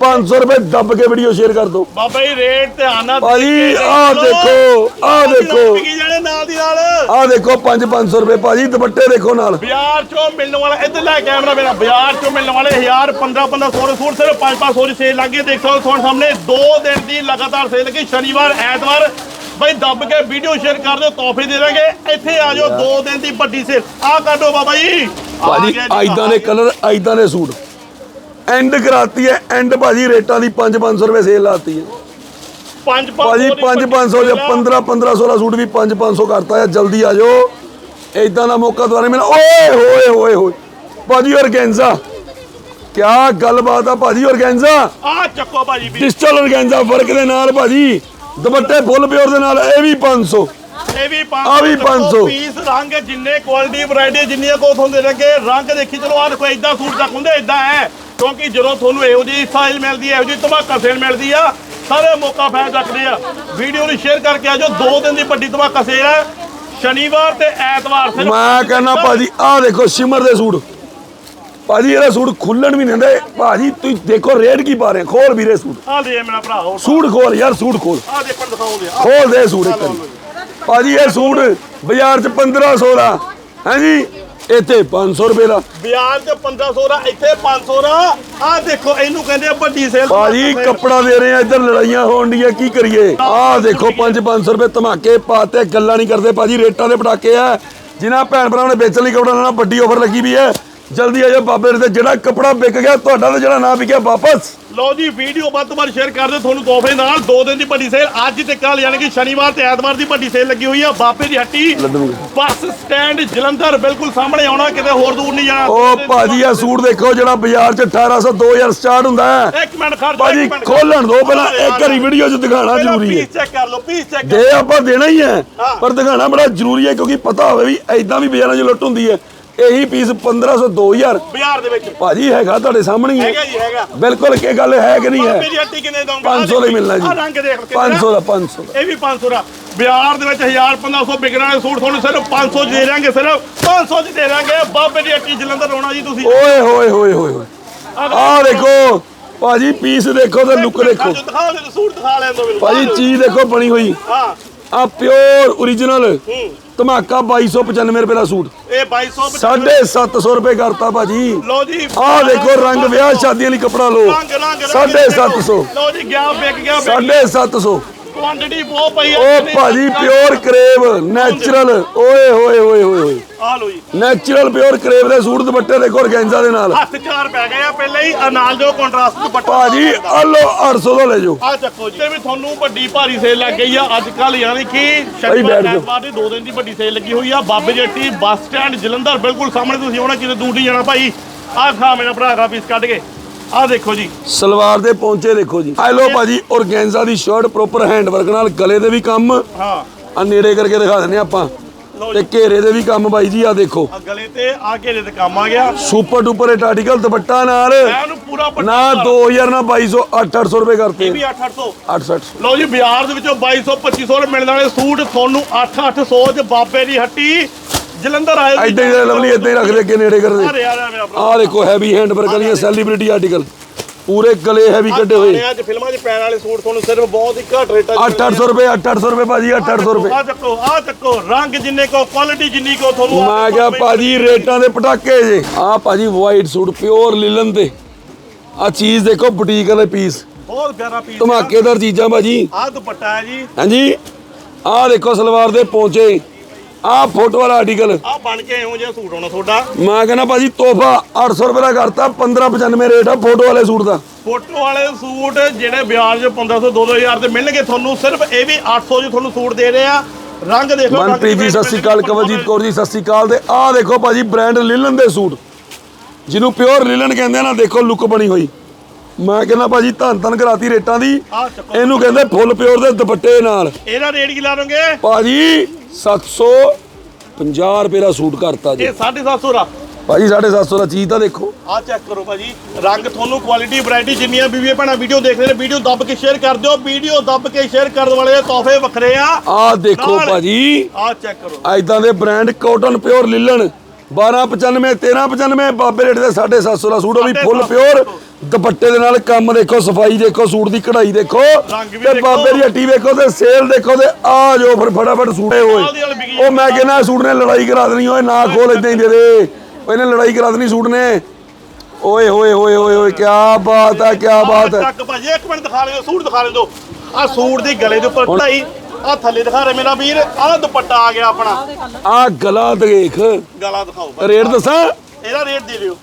500 ਰੁਪਏ ਦੱਬ ਕੇ ਵੀਡੀਓ ਸ਼ੇਅਰ ਕਰ ਦਿਓ। ਬਾਬਾ ਜੀ ਰੇਟ ਤੇ ਆਨਾ ਭਾਜੀ, ਆਹ ਦੇਖੋ, ਆਹ ਦੇਖੋ। ਕੀ ਜਾਣੇ ਨਾਲ ਦੀ ਨਾਲ? ਆ ਦੇਖੋ 5-500 ਰੁਪਏ ਭਾਜੀ ਦੁਪੱਟੇ ਦੇਖੋ ਨਾਲ। ਬਾਜ਼ਾਰ ਚੋਂ ਮਿਲਣ ਵਾਲਾ ਇੱਧਰ ਲੈ ਕੈਮਰਾ ਮੇਰਾ ਬਾਜ਼ਾਰ ਚੋਂ ਮਿਲਣ ਵਾਲੇ 1000 15 1500 ਦੇ ਸੂਟ ਸਿਰਫ 5 500 ਦੀ ਸੇਲ ਲੱਗੀ ਦੇਖ ਤੁਹਾਡੇ ਸਾਹਮਣੇ ਦੋ ਦਿਨ ਦੀ ਲਗਾਤਾਰ ਸੇਲ ਲੱਗੀ ਸ਼ਨੀਵਾਰ ਐਤਵਾਰ ਬਈ ਦੱਬ ਕੇ ਵੀਡੀਓ ਸ਼ੇਅਰ ਕਰ ਦਿਓ ਤੋਹਫੇ ਦੇ ਦਾਂਗੇ। ਇੱਥੇ ਆ ਜਾਓ ਦੋ ਦਿਨ ਦੀ ਵੱਡੀ ਸੇਲ ਆ ਕੱਢੋ ਬਾਬਾ ਜੀ। ਭਾਜੀ ਐਦਾਂ ਦੇ। ਕਲਰ ਐਦਾਂ ਦੇ ਸੂਟ। ਐਂਡ ਕਰਾਤੀ ਹੈ ਐਂਡ ਭਾਜੀ ਰੇਟਾਂ ਦੀ 5-500 ਰੁਪਏ ਸੇਲ ਲਾਤੀ ਹੈ। ਭਾਜੀ ਦੀ 5-500 ਜਾਂ ਵੱਡੀ 15-1500 ਦਾ ਸੂਟ ਵੀ 5-500 ਕਰਤਾ ਹੈ। ਜਲਦੀ ਆ ਜਾਓ। ਐਦਾਂ ਦਾ ਮੌਕਾ ਦੁਬਾਰਾ ਮਿਲ ਓਏ ਹੋਏ ਹੋਏ ਹੋਏ। ਭਾਜੀ ਔਰਗੈਂਜ਼ਾ। ਕਿਆ ਗੱਲਬਾਤ ਆ ਭਾਜੀ ਔਰਗੈਂਜ਼ਾ? ਆ ਚੱਕੋ ਭਾਜੀ ਵੀ। ਡਿਜੀਟਲ ਔਰਗੈਂਜ਼ਾ ਵਰਕ ਦੇ ਨਾਲ ਭਾਜੀ। ਦੁਪੱਟੇ ਫੁੱਲ ਪਿਓਰ ਦੇ ਨਾਲ ਇਹ ਵੀ 500 ਇਹ ਵੀ 500 ਆਹ ਵੀ 500 ਪੀਸ ਰੰਗ ਜਿੰਨੇ ਕੁਆਲਿਟੀ ਵੈਰਾਈਟੀ ਜਿੰਨੀਆਂ ਕੋ ਤੁਹਾਨੂੰ ਦੇਣਗੇ ਰੰਗ ਦੇਖੀ ਚਲੋ ਆਹ ਦੇਖੋ ਇਦਾਂ ਸੂਟ ਤੱਕ ਹੁੰਦੇ ਇਦਾਂ ਹੈ। ਕਿਉਂਕਿ ਜਦੋਂ ਤੁਹਾਨੂੰ ਇਹੋ ਜਿਹੀ ਸਟਾਈਲ ਮਿਲਦੀ ਹੈ ਇਹੋ ਜਿਹੀ ਧਮਾਕਾ ਸੇਲ ਮਿਲਦੀ ਆ ਸਾਰੇ ਮੌਕਾ ਫਾਇਦਾ ਰੱਖਦੇ ਆ। ਵੀਡੀਓ ਨੂੰ ਸ਼ੇਅਰ ਕਰਕੇ ਆਜੋ ਦੋ ਦਿਨ ਦੀ ਵੱਡੀ ਧਮਾਕਾ ਸੇਲ ਹੈ। ਸ਼ਨੀਵਾਰ ਤੇ ਐਤਵਾਰ ਸਿਰਫ ਮੈਂ ਕਹਿੰਦਾ ਭਾਜੀ ਆਹ ਦੇਖੋ ਸ਼ਿਮਰ ਦੇ ਸੂਟ। ਭਾਜੀ ਇਹਦਾ ਸੂਟ ਖੁੱਲਣ ਵੀ ਨਹੀਂ ਦਿੰਦੇ। ਭਾਜੀ ਤੁਸੀਂ ਦੇਖੋ ਰੇਟ ਕੀ ਪਾ ਰਹੇ ਖੋਲ ਵੀਰੇ ਸੂਟ। ਆ ਦੇ ਮੇਰਾ ਭਰਾ ਹੋਰ ਸੂਟ ਖੋਲ ਯਾਰ ਸੂਟ ਖੋਲ। ਆ ਦੇਖਣ ਦਿਖਾਉਂਦੇ ਆ ਖੋਲ ਦੇ ਸੂਟ ਇੱਕ। ਭਾਜੀ ਇਹ ਸੂਟ ਬਾਜ਼ਾਰ 'ਚ 1500 ਦਾ। ਹਾਂਜੀ ਇੱਥੇ 500 ਰੁਪਏ ਦਾ। ਬਿਆਨ ਤੇ 1500 ਦਾ ਇੱਥੇ 500 ਦਾ। ਆ ਦੇਖੋ ਇਹਨੂੰ ਕਹਿੰਦੇ ਆ ਵੱਡੀ ਸੇਲ ਭਾਜੀ ਕੱਪੜਾ ਦੇ ਰਹੇ ਆ ਇੱਧਰ ਲੜਾਈਆਂ ਹੋਣ ਡੀਆਂ ਕੀ ਕਰੀਏ? ਆਹ ਦੇਖੋ 5-500 ਰੁਪਏ ਧਮਾਕੇ ਪਾਤੇ ਗੱਲਾਂ ਨਹੀਂ ਕਰਦੇ। ਭਾਜੀ ਰੇਟਾਂ ਦੇ ਪਟਾਕੇ ਆ। ਜਿਨ੍ਹਾਂ ਭੈਣ ਭਰਾਵਾਂ ਨੇ ਵੇਚਣ ਲਈ ਕੱਪੜਾ ਲੈਣਾ ਵੱਡੀ ਆਫਰ ਲੱਗੀ ਵੀ ਹੈ। ਜਲਦੀ ਆ ਜਾਓ ਬਾਬੇ ਦੇ ਜਿਹੜਾ ਕੱਪੜਾ ਵਿਕ ਗਿਆ ਤੁਹਾਡਾ ਤੇ ਜਿਹੜਾ ਨਾ ਵਿਕਿਆ ਵਾਪਸ। ਲਓ ਜੀ ਵੀਡੀਓ ਵੱਧ ਤੋਂ ਵੱਧ ਸ਼ੇਅਰ ਕਰ ਦਿਓ ਤੁਹਾਨੂੰ ਤੋਹਫੇ ਨਾਲ। ਦੋ ਦਿਨ ਦੀ ਵੱਡੀ ਸੇਲ ਅੱਜ ਤੇ ਕੱਲ ਯਾਨੀ ਕਿ ਸ਼ਨੀਵਾਰ ਤੇ ਐਤਵਾਰ ਦੀ ਵੱਡੀ ਸੇਲ ਲੱਗੀ ਹੋਈ ਆ। ਬਾਬੇ ਦੀ ਹੱਟੀ। ਬੱਸ ਸਟੈਂਡ ਜਲੰਧਰ ਬਿਲਕੁਲ ਸਾਹਮਣੇ ਆਉਣਾ ਕਿਤੇ ਹੋਰ ਦੂਰ ਨਹੀਂ ਜਾਣਾ। ਉਹ ਭਾਜੀ ਆ ਸੂਟ ਦੇਖੋ ਜਿਹੜਾ ਬਾਜ਼ਾਰ 'ਚ 1800 2000 ਸਟਾਰਟ ਹੁੰਦਾ ਹੈ। ਇੱਕ ਮਿੰਟ ਖੜ ਜਾਓ, ਭਾਜੀ ਖੋਲਣ ਦੋ ਪਹਿਲਾਂ ਇੱਕ ਵਾਰੀ ਵੀਡੀਓ 'ਚ ਦਿਖਾਉਣਾ ਜ਼ਰੂਰੀ ਹੈ। ਪੀਸ ਚੈੱਕ ਕਰ ਲਓ ਪੀਸ ਚੈੱਕ ਦੇ ਆਪਾਂ ਦੇਣਾ ਹੈ ਹਾਂ। ਪਰ ਦਿਖਾਣਾ ਬੜਾ ਜ਼ਰੂਰੀ ਹੈ ਕਿਉਂਕਿ ਪਤਾ ਹੋਵੇ ਵੀ ਐਦਾਂ ਵੀ ਬਾਜ਼ਾਰਾਂ 'ਚ ਲੁੱਟ ਹੁੰਦੀ ਹੈ। ਇਹੀ ਪੀਸ 1500 2000 ਬਿਹਾਰ ਦੇ ਵਿੱਚ। ਭਾਜੀ ਹੈਗਾ ਤੁਹਾਡੇ ਸਾਹਮਣੇ ਹੀ। ਹੈਗਾ ਹੈ ਜੀ ਹੈਗਾ। ਬਿਲਕੁਲ ਕੀ ਗੱਲ ਹੈ ਕਿ ਨਹੀਂ ਹੈ? ਦੀ ਹੱਟੀ ਕਿੰਨੇ ਦਊਂਗਾ 500 ਦਾ ਹੀ ਮਿਲਣਾ ਜੀ। ਆ ਰੰਗ ਦੇਖ ਕੇ 500 ਦਾ 500 ਦਾ। ਇਹ ਵੀ 500 ਦਾ। ਬਿਹਾਰ ਦੇ ਵਿੱਚ 1000 1500 ਵਿਕਣ ਵਾਲੇ ਸੂਟ ਤੁਹਾਨੂੰ ਸਿਰਫ 500 ਚ ਦੇ ਦਾਂਗੇ ਸਿਰਫ 500 ਚ ਦੇ ਦਾਂਗੇ ਬਾਬੇ ਦੀ ਹੱਟੀ ਜਲੰਧਰ ਆਉਣਾ ਜੀ ਤੁਸੀਂ। ਓਏ ਹੋਏ ਹੋਏ ਹੋਏ ਹੋਏ। ਆਹ ਦੇਖੋ। ਭਾਜੀ ਪੀਸ ਦੇਖੋ ਤੇ ਲੁੱਕ ਦੇਖੋ। ਦਿਖਾਓ ਦੇ ਸੂਟ ਦਿਖਾ ਲੈਣ ਦੋ ਮੈਨੂੰ। ਭਾਜੀ ਚੀਜ਼ ਦੇਖੋ ਬਣੀ ਹੋਈ। ਹਾਂ। ਆ ਪਿਓਰ origignal ਹੂੰ। ਧਮਾਕਾ 2295 ਰੁਪਏ ਦਾ ਸੂਟ। ਇਹ 2200 750 ਰੁਪਏ ਕਰਤਾ ਭਾਜੀ। ਲਓ ਜੀ ਆਹ ਦੇਖੋ ਰੰਗ ਵਿਆਹ ਸ਼ਾਦੀਆਂ ਲਈ ਕੱਪੜਾ ਲਓ। ਰੰਗ ਰੰਗ 750 ਲਓ ਜੀ ਗਿਆ ਵਿਕ ਗਿਆ 750 ਕੁਆਂਟੀਟੀ ਬਹੁਤ ਪਈ ਉਹ ਭਾਜੀ ਪਿਓਰ ਕਰੇਵ ਨੈਚੁਰਲ ਓਏ ਹੋਏ ਹੋਏ ਹੋਏ ਹੋਏ ਆ ਲਓ ਜੀ। ਨੈਚੁਰਲ ਪਿਓਰ ਕਰੇਵ ਦੇ ਸੂਟ ਦੁਪੱਟੇ ਦੇਖੋ ਔਰਗੈਂਜ਼ਾ ਦੇ ਨਾਲ। ਹੱਥ ਚਾਰ ਪੈ ਗਏ ਆ ਪਹਿਲਾਂ ਹੀ ਆ ਨਾਲ ਜੋ ਕੰਟਰਾਸਟ ਦੁਪੱਟਾ ਭਾਜੀ ਆ ਲਓ 800 ਦਾ ਲੈ ਜਾਓ। ਆ ਚੱਕੋ ਜੀ। ਤੇ ਵੀ ਤੁਹਾਨੂੰ ਵੱਡੀ ਭਾਰੀ ਸੇਲ ਲੱਗ ਗਈ ਆ। ਅੱਜ ਕੱਲ ਯਾਨੀ ਕਿ ਸ਼ਨੀਵਾਰ। ਐਤਵਾਰ ਦੀ ਦੋ ਦਿਨ ਦੀ ਵੱਡੀ ਸੇਲ ਲੱਗੀ ਹੋਈ ਆ। ਬਾਬੇ ਜੱਟੀ ਬੱਸ ਸਟੈਂਡ ਜਲੰਧਰ ਬਿਲਕੁਲ ਸਾਹਮਣੇ ਤੁਸੀਂ ਆਉਣਾ ਕਿਤੇ ਦੂਰ ਨਹੀਂ ਜਾਣਾ ਭਾਈ। ਆਹ ਖਾ ਮੇਰਾ ਭਰਾ ਦਾ ਪੀਸ ਕੱਢ ਕੇ। ਆਹ ਦੇਖੋ ਜੀ। ਸਲਵਾਰ ਦੇ ਪੌਂਚੇ ਦੇਖੋ ਜੀ। ਆ ਲਓ ਭਾਜੀ ਔਰਗੈਂਜ਼ਾ ਦੀ ਸ਼ਰਟ ਪ੍ਰੋਪਰ ਹੈਂਡ ਵਰਕ ਨਾਲ ਗਲੇ ਦੇ ਵੀ ਕੰਮ। ਹਾਂ। ਆ ਨੇੜੇ ਕਰਕੇ ਦਿਖਾ ਦਿੰਦੇ ਆਪਾਂ। ਤੇ ਘੇਰੇ ਦੇ ਵੀ ਕੰਮ ਬਾਈ ਜੀ ਆ ਦੇਖੋ। ਆ ਗਲੇ ਤੇ ਆ ਘੇਰੇ ਤੇ ਕੰਮ ਆ ਗਿਆ। ਸੁਪਰ ਡੂਪਰ ਇਹ ਆਰਟੀਕਲ ਦੁਪੱਟਾ ਨਾਲ। ਮੈਂ ਉਹਨੂੰ ਪੂਰਾ ਪੱਟਾ ਨਾ 2000 ਨਾ 2200 800 ਰੁਪਏ ਕਰਤੇ। ਇਹ ਵੀ 8-800 860 ਲਓ ਜੀ ਬਾਜ਼ਾਰ ਦੇ ਵਿੱਚੋਂ 2200 2500 ਰੁਪਏ ਮਿਲਣ ਵਾਲੇ ਸੂਟ। ਤੁਹਾਨੂੰ 8-800 ਚ ਬਾਬੇ ਦੀ ਹੱਟੀ। ਜਲੰਧਰ ਆਏ ਐਦਾਂ ਹੀ ਲਵਲੀ ਐਦਾਂ ਹੀ ਰੱਖ ਦੇ ਅੱਗੇ ਨੇੜੇ ਕਰਦੇ ਆਹ ਦੇਖੋ ਹੈਵੀ ਹੈਂਡ ਵਰਕ ਵਾਲੀਆਂ ਸੈਲੀਬ੍ਰਿਟੀ ਆਰਟੀਕਲ ਪੂਰੇ ਗਲੇ ਹੈਵੀ ਕੱਢੇ ਹੋਏ। 'ਚ ਫਿਲਮਾਂ 'ਚ ਪੈਣ ਵਾਲੇ ਸੂਟ ਤੁਹਾਨੂੰ ਸਿਰਫ ਬਹੁਤ ਹੀ ਘੱਟ ਰੇਟਾਂ 'ਚ 8-800 ਰੁਪਏ 8-800 ਰੁਪਏ ਭਾਜੀ 8-800 ਰੁਪਏ। ਆ ਚੱਕੋ ਆ ਚੱਕੋ ਰੰਗ ਜਿੰਨੇ ਕੋ ਕੁਆਲਿਟੀ ਜਿੰਨੀ ਕੋ ਤੁਹਾਨੂੰ ਆਹ ਮੈਂ ਦੇਖੋ ਕਿਹਾ ਬਈ, ਭਾਜੀ ਰੇਟਾਂ ਦੇ ਪਟਾਕੇ ਜੇ। ਆਹ ਭਾਜੀ ਵਾਈਟ ਸੂਟ ਪਿਓਰ ਲਿਲਨ ਤੇ ਆ ਚੀਜ਼ ਦੇਖੋ ਬੁਟੀਕ ਵਾਲੇ ਪੀਸ ਬਹੁਤ ਪਿਆਰਾ ਪੀਸ ਧਮਾਕੇਦਾਰ ਚੀਜ਼ਾਂ ਭਾਜੀ। ਆ ਦੁਪੱਟਾ ਹੈ ਜੀ। ਹਾਂਜੀ। ਆਹ ਦੇਖੋ ਸਲਵਾਰ ਦੇ ਪੌਂਚੇ। ਆਹ ਫੋਟੋ ਵਾਲਾ ਆਰਟੀਕਲ ਆ ਬਣ ਕੇ ਇਹੋ ਜਿਹਾ ਸੂਟ ਹੋਣਾ ਤੁਹਾਡਾ। ਮੈਂ ਕਹਿੰਦਾ ਭਾਜੀ ਤੋਹਫਾ 800 ਰੁਪਏ ਦਾ ਕਰਤਾ 1595 ਰੇਟ ਆ ਫੋਟੋ ਵਾਲੇ ਸੂਟ ਦਾ। ਫੋਟੋ ਵਾਲੇ ਸੂਟ ਜਿਹੜੇ 'ਚ 1500 2000 ਦੇ ਮਿਲਣਗੇ ਤੁਹਾਨੂੰ ਸਿਰਫ ਇਹ ਵੀ 800 'ਚ ਤੁਹਾਨੂੰ ਸੂਟ ਦੇ ਰਹੇ ਆ। ਰੰਗ ਦੇਖ ਲਓ ਮਨਪ੍ਰੀਤ ਜੀ ਸਤਿ ਸ਼੍ਰੀ ਅਕਾਲ ਕਵਲਜੀਤ ਕੌਰ ਜੀ ਸਤਿ ਸ਼੍ਰੀ ਅਕਾਲ ਤੇ ਆਹ ਦੇਖੋ ਭਾਜੀ ਬ੍ਰਾਂਡ ਲਿਲਨ ਦੇ ਸੂਟ। ਜਿਹਨੂੰ ਪਿਓਰ ਲਿਲਨ ਕਹਿੰਦੇ ਆ ਨਾ ਦੇਖੋ ਲੁੱਕ ਬਣੀ ਹੋਈ। ਮੈਂ ਕਹਿੰਦਾ ਭਾਜੀ ਧੰਨ ਧੰਨ ਕਰਾਤੀ ਰੇਟਾਂ ਦੀ। ਆ ਇਹਨੂੰ ਕਹਿੰਦੇ ਫੁੱਲ ਪਿਓਰ ਦੇ ਦੁਪੱਟੇ ਨਾਲ। ਇਹਦਾ ਰੇਟ ਕੀ ਲਾ ਦੋਗੇ? ਭਾਜੀ 750 ਰੁਪਏ ਦਾ ਸੂਟ ਕਰਤਾ ਜੀ। ਇਹ 750 ਦਾ। ਭਾਜੀ 750 ਦਾ ਚੀਜ਼ ਤਾਂ ਦੇਖੋ। ਆ ਚੈੱਕ ਕਰੋ ਭਾਜੀ। ਰੰਗ ਤੁਹਾਨੂੰ ਕੁਆਲਿਟੀ ਵੈਰਾਈਟੀ ਜਿੰਨੀਆਂ ਬੀਬੀਆਂ ਭੈਣਾਂ ਵੀਡੀਓ ਦੇਖ ਰਹੇ ਨੇ ਵੀਡੀਓ ਦੱਬ ਕੇ ਸ਼ੇਅਰ ਕਰ ਦਿਓ। ਵੀਡੀਓ ਦੱਬ ਕੇ ਸ਼ੇਅਰ ਕਰਨ ਵਾਲੇ ਦੇ ਤੋਹਫੇ ਵੱਖਰੇ ਆ। ਆਹ ਦੇਖੋ ਨਾਲ- ਭਾਜੀ। ਆ ਚੈੱਕ ਕਰੋ। ਐਦਾਂ ਦੇ ਬ੍ਰਾਂਡ ਕਾਟਨ ਪਿਓਰ ਲਿਲਨ 1295 1395 ਬਾਬੇ ਰੇਟ ਦੇ 750 ਦਾ ਸੂਟ ਉਹ ਵੀ ਫੁੱਲ ਪਿਓਰ। ਦੁਪੱਟੇ ਦੇ ਨਾਲ ਕੰਮ ਦੇਖੋ ਸਫ਼ਾਈ ਦੇਖੋ ਸੂਟ ਦੀ ਕਢਾਈ ਦੇਖੋ। ਤੇ ਦੇਖੋ। ਬਾਬੇ ਦੀ ਹੱਟੀ ਵੇਖੋ ਤੇ ਸੇਲ ਦੇਖੋ ਤੇ ਆ ਜੋ ਫਿਰ ਫਟਾਫਟ ਸੂਟੇ। ਹੋਏ ਉਹ ਮੈਂ ਕਹਿੰਦਾ ਸੂਟ ਨੇ ਲੜਾਈ ਕਰਾ ਦੇਣੀ ਓਏ ਨਾ ਖੋਲ ਇਦਾਂ ਹੀ ਦੇ ਦੇ। ਇਹਨੇ ਲੜਾਈ ਕਰਾ ਦੇਣੀ ਸੂਟ ਨੇ। ਓਏ ਹੋਏ ਹੋਏ ਹੋਏ ਹੋਏ ਕੀ ਬਾਤ ਹੈ ਕੀ ਬਾਤ ਹੈ। ਇੱਕ ਮਿੰਟ ਦਿਖਾ ਲਿਓ ਸੂਟ ਦਿਖਾ ਲਿਓ ਆ ਸੂਟ ਦੀ ਗਲੇ ਦੇ ਉੱਪਰ ਢਾਈ ਆ ਥੱਲੇ ਦਿਖਾ ਰਹੇ ਮੇਰਾ ਵੀਰ ਆ ਦੁਪੱਟਾ ਆ ਗਿਆ ਆਪਣਾ। ਆ ਗਲਾ ਦੇਖ। ਗਲਾ ਦਿਖਾਓ। ਰੇਟ ਦੱਸਾਂ? ਇਹਦਾ ਰੇਟ ਦੇ ਦਿਓ।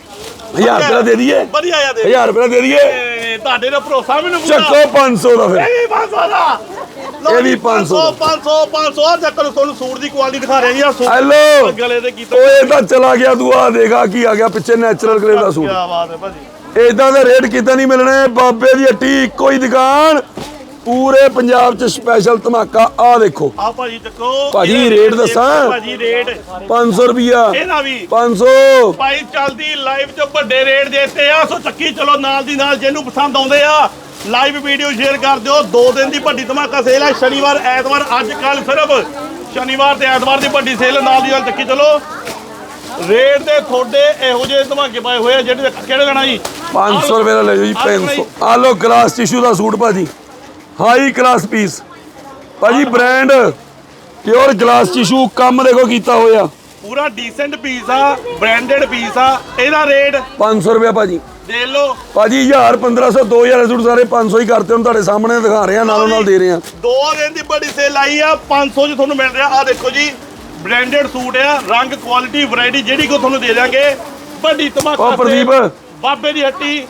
1000 ਰੁਪਏ ਦਾ ਦੇ ਦਈਏ? ਵਧੀਆ ਆ ਦੇ 1000 ਰੁਪਏ ਦਾ ਦੇ ਦਈਏ ਇਹ ਤੁਹਾਡੇ ਦਾ ਭਰੋਸਾ ਮੈਨੂੰ ਪੂਰਾ। ਚੱਕੋ 500 ਦਾ ਫਿਰ। ਇਹ ਵੀ 500 ਦਾ। ਇਹ ਵੀ 500 500 500 ਆ ਚੱਕਰ ਤੁਹਾਨੂੰ ਸੂਟ ਦੀ ਕੁਆਲਿਟੀ ਦਿਖਾ ਰਹੇ ਜੀ ਆ ਸੂਟ। ਹੈਲੋ ਗਲੇ ਤੇ ਕੀਤਾ ਓਏ ਤਾਂ ਚਲਾ ਗਿਆ ਤੂੰ ਆ ਦੇਖਾ ਕੀ ਆ ਗਿਆ ਪਿੱਛੇ ਨੈਚੁਰਲ ਗ੍ਰੇ ਦਾ ਕੀ ਸੂਟ ਬਾਤ ਹੈ ਭਾਜੀ। ਇਦਾਂ ਦੇ ਰੇਟ ਕਿਤੇ ਨਹੀਂ ਮਿਲਣੇ ਬਾਬੇ ਦੀ ਹੱਟੀ ਇੱਕੋ ਹੀ ਦੁਕਾਨ। ਪੂਰੇ ਪੰਜਾਬ 'ਚ ਸਪੈਸ਼ਲ ਧਮਾਕਾ ਆ ਦੇਖੋ। ਆ ਭਾਜੀ ਚੱਕੋ ਭਾਜੀ, ਰੇਟ ਦੱਸਾਂ? ਭਾਜੀ ਰੇਟ 500 ਰੁਪਿਆ ਇਹਦਾ ਵੀ। 500 ਭਾਈ ਚੱਲਦੀ ਲਾਈਵ 'ਚ ਵੱਡੇ ਰੇਟ ਦੇਤੇ ਆ ਸੋ ਚੱਕੀ ਚਲੋ ਨਾਲ ਦੀ ਨਾਲ ਜਿਹਨੂੰ ਪਸੰਦ ਆਉਂਦੇ ਆ ਲਾਈਵ ਵੀਡੀਓ ਸ਼ੇਅਰ ਕਰ ਦਿਓ। ਦੋ ਦਿਨ ਦੀ ਵੱਡੀ ਧਮਾਕਾ ਸੇਲ ਹੈ ਸ਼ਨੀਵਾਰ ਐਤਵਾਰ ਅੱਜ ਕੱਲ ਸਿਰਫ ਸ਼ਨੀਵਾਰ ਤੇ ਐਤਵਾਰ ਦੀ ਵੱਡੀ ਸੇਲ ਨਾਲ ਦੀ ਨਾਲ ਚੱਕੀ ਚਲੋ। ਰੇਟ ਦੇ ਤੁਹਾਡੇ ਇਹੋ ਜਿਹੇ ਧਮਾਕੇ ਪਾਏ ਹੋਏ ਆ ਜਿਹੜੇ ਕਿਹੜੇ ਲੈਣਾ ਜੀ? 500 ਰੁਪਏ ਦਾ ਲੈ ਜਾਓ ਜੀ 500 ਆ ਲਓ ਗਲਾਸ ਟਿਸ਼ੂ ਦਾ ਸੂਟ ਭਾਜੀ। ਹਾਈ ਕਲਾਸ ਪੀਸ ਭਾਜੀ ਬ੍ਰਾਂਡ ਪਿਓਰ ਗਲਾਸ ਟਿਸ਼ੂ ਕੰਮ ਦੇਖੋ ਕੀਤਾ ਹੋਇਆ। ਪੂਰਾ ਡੀਸੈਂਟ ਪੀਸ ਆ ਬ੍ਰਾਂਡਡ ਪੀਸ ਆ ਇਹਦਾ ਰੇਟ 500 ਰੁਪਏ ਭਾਜੀ। ਦੇ ਲਓ। ਭਾਜੀ 1000 1500 2000 ਦੇ ਸੂਟ ਸਾਰੇ 500 ਹੀ ਕਰਤੇ ਹੁਣ ਤੁਹਾਡੇ ਸਾਹਮਣੇ ਦਿਖਾ ਰਹੇ ਆ ਨਾਲੋਂ ਨਾਲ ਦੇ ਰਹੇ ਆ ਦੋ ਦਿਨ ਦੀ ਬੜੀ ਸੇਲ ਆਈ ਆ 500 ਚ ਤੁਹਾਨੂੰ ਮਿਲ ਰਿਹਾ। ਆ ਦੇਖੋ ਜੀ ਬ੍ਰਾਂਡਡ ਸੂਟ ਆ ਰੰਗ ਕੁਆਲਿਟੀ ਵੈਰਾਈਟੀ ਜਿਹੜੀ ਕੋ ਤੁਹਾਨੂੰ ਦੇ ਦਾਂਗੇ ਵੱਡੀ ਧਮਾਕਾ ਉਹ ਪ੍ਰਦੀਪ। ਬਾਬੇ ਦੀ ਹੱਟੀ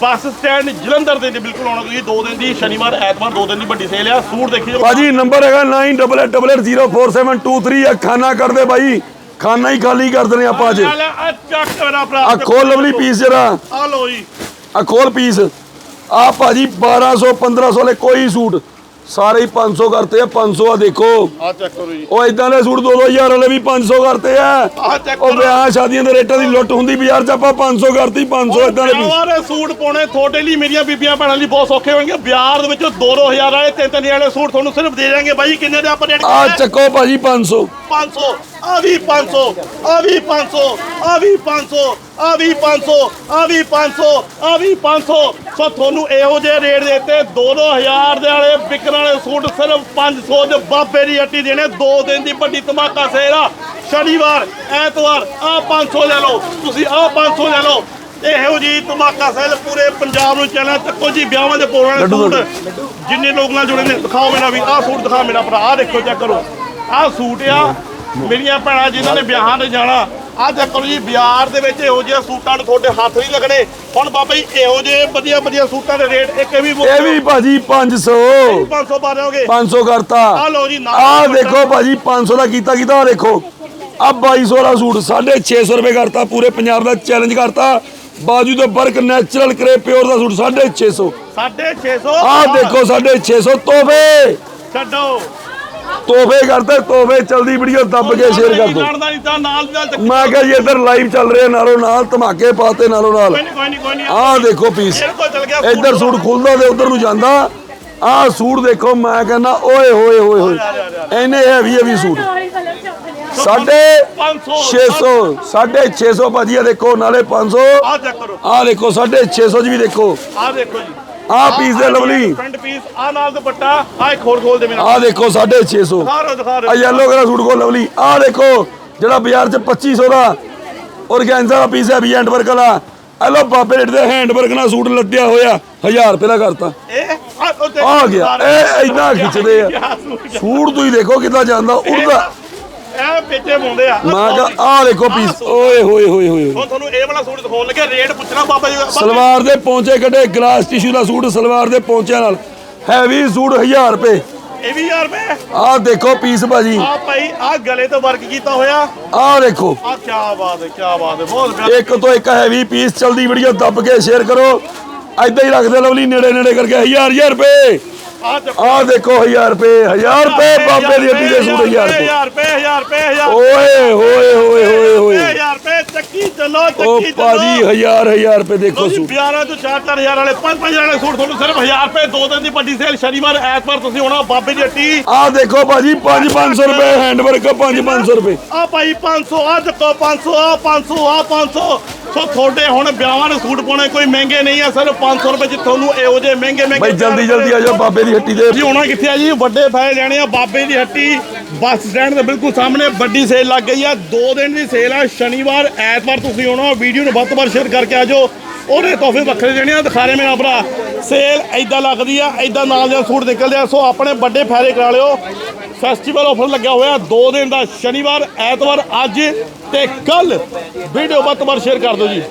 ਬੱਸ ਸਟੈਂਡ ਜਲੰਧਰ ਦੇ ਬਿਲਕੁਲ ਆਉਣਾ ਤੁਸੀਂ ਦੋ ਦਿਨ ਦੀ ਸ਼ਨੀਵਾਰ ਐਤਵਾਰ ਦੋ ਦਿਨ ਦੀ ਵੱਡੀ ਸੇਲ ਆ। ਸੂਟ ਦੇਖਿਓ। ਭਾਜੀ ਨੰਬਰ ਹੈਗਾ 9888047723 ਆ। ਖਾਨਾ ਕਰਦੇ ਬਾਈ। ਖਾਨਾ ਹੀ ਖਾਲੀ ਕਰ ਦੇਣੇ ਆਪਾਂ ਅੱਜ। ਆ ਖੋਲ ਲਵਲੀ ਪੀਸ ਜਰਾ। ਆ ਲਓ ਜੀ। ਆ ਖੋਲ ਪੀਸ ਆ ਭਾਜੀ 1200 1500 ਵਾਲੇ ਕੋਈ ਸੂਟ। ਸਾਰੇ ਹੀ 500 ਕਰਤੇ ਆ 500 ਆ ਦੇਖੋ। ਆ ਚੈੱਕ ਕਰੋ ਜੀ। ਉਹ ਇਦਾਂ ਦੇ ਸੂਟ 2-2000 ਵਾਲੇ ਵੀ 500 ਕਰਤੇ ਆ। ਆ ਚੈੱਕ ਉਹ ਵਿਆਹ ਸ਼ਾਦੀਆਂ ਦੇ ਰੇਟਾਂ ਦੀ ਲੁੱਟ ਹੁੰਦੀ ਬਾਜ਼ਾਰ 'ਚ ਆਪਾਂ 500 ਕਰਤੀ 500 ਇਦਾਂ ਦੇ ਪੀਸ ਵਿਆਹਾਂ ਸੂਟ ਪਾਉਣੇ ਤੁਹਾਡੇ ਲਈ ਮੇਰੀਆਂ ਬੀਬੀਆਂ ਭੈਣਾਂ ਲਈ ਬਹੁਤ ਸੌਖੇ ਹੋਣਗੇ। ਬਿਹਾਰ ਦੇ ਵਿੱਚ 2-2000 ਵਾਲੇ 3-3 ਵਾਲੇ ਸੂਟ ਤੁਹਾਨੂੰ ਸਿਰਫ ਦੇ ਜਾਣਗੇ ਬਾਈ ਕਿੰਨੇ ਦੇ ਆਪਾਂ ਰੇਟ ਆ? ਚੱਕੋ ਭਾਜੀ 500 500 ਆ ਵੀ 500 ਆ ਵੀ 500 ਆ ਵੀ 500 ਆ ਵੀ 500 ਆ ਵੀ 500 ਆ ਵੀ 500 ਸੋ। ਤੁਹਾਨੂੰ ਇਹੋ ਜਿਹੇ ਰੇਟ ਦਿੱਤੇ 2000 ਦੇ ਵਾਲੇ ਵਿਕਣ ਵਾਲੇ ਸੂਟ ਸਿਰਫ 500 ਦੇ ਬਾਬੇ ਦੀ ਹੱਟੀ ਦੇਣੇ, ਦੋ ਦਿਨ ਦੀ ਵੱਡੀ ਧਮਾਕਾ ਸੇਲ ਸ਼ਨੀਵਾਰ, ਐਤਵਾਰ, ਆ 500 ਲੈ ਲਓ, ਤੁਸੀਂ ਆ 500 ਲੈ ਲਓ। ਇਹੋ ਜੀ ਧਮਾਕਾ ਸੇਲ ਪੂਰੇ ਪੰਜਾਬ ਨੂੰ ਚੱਲਣਾ ਤੱਕੋ ਜੀ, ਵਿਆਹਾਂ ਦੇ ਪੋਰਾਂ ਸੂਟ। ਜਿੰਨੇ ਲੋਕ ਨਾਲ ਜੁੜੇ ਨੇ, ਦਿਖਾਓ ਮੇਰਾ ਵੀ, ਆਹ ਸੂਟ ਦਿਖਾ ਮੇਰਾ ਭਰਾ, ਆਹ ਦੇਖੋ, ਚੈੱਕ ਕਰੋ। ਆਹ ਸੂਟ ਆ ਮੇਰੀਆਂ ਭੈਣਾਂ ਜਿਨ੍ਹਾਂ ਨੇ ਵਿਆਹਾਂ ਤੇ ਜਾਣਾ ਆਹ ਦੇਖੋ ਜੀ ਬਾਜ਼ਾਰ ਦੇ ਵਿੱਚ ਇਹੋ ਜਿਹੇ ਸੂਟਾਂ ਨੂੰ ਤੁਹਾਡੇ ਹੱਥ ਨਹੀਂ ਲੱਗਣੇ। ਹੁਣ ਬਾਬਾ ਜੀ ਇਹੋ ਜਿਹੇ ਵਧੀਆ ਵਧੀਆ ਸੂਟਾਂ ਦੇ ਰੇਟ ਇੱਕ ਵੀ ਇਹ ਵੀ ਭਾਜੀ 500 500 ਪਾ ਦਿਓਗੇ? 500 ਕਰਤਾ। ਆਹ ਲਓ ਜੀ ਆ ਦੇਖੋ ਭਾਜੀ 500 ਦਾ ਕੀਤਾ ਕੀਤਾ ਆਹ ਦੇਖੋ। ਆ 2200 ਦਾ ਸੂਟ 650 ਰੁਪਏ ਕਰਤਾ ਪੂਰੇ ਪੰਜਾਬ ਦਾ ਚੈਲੰਜ ਕਰਤਾ। ਬਾਜੂ ਤੋਂ ਵਰਕ ਨੈਚੁਰਲ ਕਰੇ ਪਿਓਰ ਦਾ ਸੂਟ 650 650 ਆ ਦੇਖੋ 650 ਤੋਹਫੇ। ਛੱਡੋ। ਤੋਹਫੇ ਕਰਤੇ ਤੋਹਫੇ ਚਲਦੀ ਵੀਡੀਓ ਦੱਬ ਕੇ ਸ਼ੇਅਰ ਕਰ ਦੋ। ਜਾਣਦਾ ਨਹੀਂ ਤਾਂ ਨਾਲ ਦੀ ਨਾਲ ਚੱਕ- ਮੈਂ ਕਿਹਾ ਜੀ ਇੱਧਰ ਲਾਈਵ ਚੱਲ ਰਿਹਾ ਨਾਲੋਂ ਨਾਲ ਧਮਾਕੇ ਪਾਤੇ ਨਾਲੋਂ ਨਾਲ। ਕੋਈ ਨਹੀਂ ਕੋਈ ਨਹੀਂ ਕੋਈ ਨਹੀਂ ਆਹ ਦੇਖੋ ਪੀਸ ਇਹ ਕੋਲ ਚੱਲ ਗਿਆ ਇੱਧਰ ਸੂਟ ਖੁੱਲਦਾ ਤੇ ਉੱਧਰ ਨੂੰ ਜਾਂਦਾ। ਆਹ ਸੂਟ ਦੇਖੋ ਮੈਂ ਕਹਿੰਦਾ ਓਏ ਹੋਏ ਹੋਏ ਹੋਏ। ਐਨੇ ਹੈਵੀ ਹੈਵੀ ਸੂਟ। ਸਾਢੇ 500 600 ਸਾਢੇ 600 ਭਾਜੀ ਆ ਦੇਖੋ ਨਾਲੇ 500 ਆਹ ਚੈੱਕ ਕਰੋ। ਆਹ ਦੇਖੋ ਸਾਢੇ 600 ਚ ਵੀ ਦੇਖੋ। ਆਹ ਦੇਖੋ ਜੀ। ਆਹ ਪੀਸ ਦੇ ਲਵਲੀ ਫਰੰਟ ਪੀਸ ਆਹ ਨਾਲ ਦੁਪੱਟਾ ਆਹ ਇੱਕ ਹੋਰ ਖੋਲ ਦੇ ਮੇਰਾ ਆਹ ਦੇਖੋ ਸਾਢੇ 600 ਦਿਖਾ ਰਹੇ ਦਿਖਾ ਆ ਰਹੇ ਯੈਲੋ ਕਲਰ ਸੂਟ ਕੋ ਲਵਲੀ ਆਹ ਦੇਖੋ ਜਿਹੜਾ ਬਾਜ਼ਾਰ ਚ 2500 ਦਾ ਔਰਗੈਂਜ਼ਾ ਦਾ ਪੀਸ ਹੈ ਵੀ ਹੈਂਡ ਵਰਕ ਵਾਲਾ। ਆ ਲੋ ਬਾਬੇ ਰੇਟ ਦੇ ਹੈਂਡ ਵਰਕ ਨਾਲ ਸੂਟ ਲੱਦਿਆ ਹੋਇਆ। 1000 ਰੁਪਏ ਦਾ ਕਰਤਾ। ਆ ਗਿਆ। ਇਹ ਇੰਨਾ ਖਿੱਚਦੇ ਆ। ਸੂਟ ਤੁਸੀਂ ਦੇਖੋ ਕਿੱਦਾਂ ਜਾਂਦਾ। ਉੜਦਾ ਇਹ ਪਿੱਛੇ ਪਾਉਂਦੇ ਆ। ਮੈਂ ਕਿਹਾ ਆਹ ਦੇਖੋ ਪੀਸ। ਓਏ ਹੋਏ ਹੋਏ ਹੋਏ ਹੁਣ ਤੁਹਾਨੂੰ ਇਹ ਵਾਲਾ ਸੂਟ ਦਿਖਾਉਣ ਲੱਗੇ ਰੇਟ ਪੁੱਛਣਾ ਬਾਬਾ ਜੀ ਦਾ। ਬਾਬਾ ਸਲਵਾਰ ਦੇ ਪੌਂਚੇ ਕੱਢੇ ਗਲਾਸ ਟਿਸ਼ੂ ਦਾ ਸੂਟ ਸਲਵਾਰ ਦੇ ਪੌਂਚਿਆਂ ਨਾਲ। ਹੈਵੀ ਸੂਟ 1000 ਰੁਪਏ। ਇਹ ਵੀ ਯਾਰ ਰੁਪਏ? ਆਹ ਦੇਖੋ ਪੀਸ ਭਾਜੀ। ਆ ਭਾਈ ਆ ਗਲੇ ਤੇ ਵਰਕ ਕੀਤਾ ਹੋਇਆ। ਆਹ ਦੇਖੋ। ਆ ਕੀ ਬਾਤ ਹੈ ਕੀ ਬਾਤ ਹੈ ਬਹੁਤ ਪਿਆਰਾ। ਇੱਕ ਤੋਂ ਇੱਕ ਹੈਵੀ ਪੀਸ ਚਲਦੀ ਵੀਡੀਓ ਦੱਬ ਕੇ ਸ਼ੇਅਰ ਕਰੋ। ਐਦਾਂ ਹੀ ਰੱਖਦੇ ਲਵਲੀ ਨੇੜੇ ਨੇੜੇ ਕਰਕੇ। 1000 1000 ਰੁਪਏ। ਆ ਆਹ ਦੇਖੋ 1000 ਰੁਪਏ 1000 ਰੁਪਏ ਬਾਬੇ ਦੀ ਹੱਟੀ ਦੇ ਸੂਟ 1000 ਰੁਪਏ। 1000 ਰੁਪਏ 1000 ਰੁਪਏ 1000 ਓਏ ਹੋਏ ਹੋਏ ਹੋਏ ਹੋਏ। 1000 ਰੁਪਏ ਚੱਕੀ ਚੱਲੋ ਚੱਕੀ ਭਾਜੀ ਚੱਲੋ। 1000 1000 ਰੁਪਏ ਦੇਖੋ ਸੂਟ। 12 ਤੋਂ 4-4000 ਵਾਲੇ 5-5 ਵਾਲੇ ਸੂਟ ਤੁਹਾਨੂੰ ਸਿਰਫ 1000 ਰੁਪਏ ਦੋ ਦਿਨ ਦੀ ਵੱਡੀ ਸੇਲ ਸ਼ਨੀਵਾਰ ਐਤਵਾਰ ਤੁਸੀਂ ਆਉਣਾ ਬਾਬੇ ਦੀ ਹੱਟੀ। ਆਹ ਦੇਖੋ ਭਾਜੀ 5 500 ਰੁਪਏ ਹੈਂਡ ਵਰਕ 5 500 ਰੁਪਏ। ਆ ਭਾਈ 500 ਆ ਚੱਕੋ 500 ਆ 500 ਆ 500 ਸੋ ਤੁਹਾਡੇ ਹੁਣ ਵਿਆਹਾਂ ਦੇ ਸੂਟ ਪਾਉਣੇ ਕੋਈ ਮਹਿੰਗੇ ਨਹੀਂ ਆ ਸਿਰਫ 500 ਰੁਪਏ ਚ ਤੁਹਾਨੂੰ ਇਹੋ ਜਿਹੇ ਮਹਿੰਗੇ ਮਹਿੰਗੇ ਬਈ ਜਲਦੀ ਜਲਦੀ ਆ ਜਾਓ ਬਾਬੇ ਦੀ ਹੱਟੀ ਦੇ ਜੀ ਹੋਣਾ ਕਿੱਥੇ ਆ ਜੀ? ਵੱਡੇ ਫਾਇਦੇ ਲੈਣੇ ਆ ਬਾਬੇ ਦੀ ਹੱਟੀ ਬੱਸ ਸਟੈਂਡ ਦੇ ਬਿਲਕੁਲ ਸਾਹਮਣੇ ਵੱਡੀ ਸੇਲ ਲੱਗ ਗਈ ਆ ਦੋ ਦਿਨ ਦੀ ਸੇਲ ਆ ਸ਼ਨੀਵਾਰ ਐਤਵਾਰ ਤੁਸੀਂ ਆਉਣਾ ਵੀਡੀਓ ਨੂੰ ਵੱਧ ਤੋਂ ਵੱਧ ਸ਼ੇਅਰ ਕਰਕੇ ਆ ਜਾਓ। ਉਹਦੇ ਤੋਹਫੇ ਵੱਖਰੇ ਦੇਣੇ ਆ, ਦਿਖਾ ਰਹੇ ਮੇਰਾ ਭਰਾ। ਸੇਲ ਐਦਾਂ ਲੱਗਦੀ ਆ ਐਦਾਂ ਨਾਲ ਦੇ ਸੂਟ ਨਿਕਲਦੇ ਆ। ਸੋ ਆਪਣੇ ਵੱਡੇ ਫਾਇਦੇ ਕਰਾ ਲਿਓ। ਫੈਸਟੀਵਲ ਆਫਰ ਲੱਗਿਆ ਹੋਇਆ ਦੋ ਦਿਨ ਦਾ, ਸ਼ਨੀਵਾਰ, ਐਤਵਾਰ, ਅੱਜ ਤੇ ਕੱਲ ਵੀਡੀਓ ਵੱਧ ਤੋਂ ਵੱਧ ਸ਼ੇਅਰ ਕਰ ਦਿਓ ਜੀ।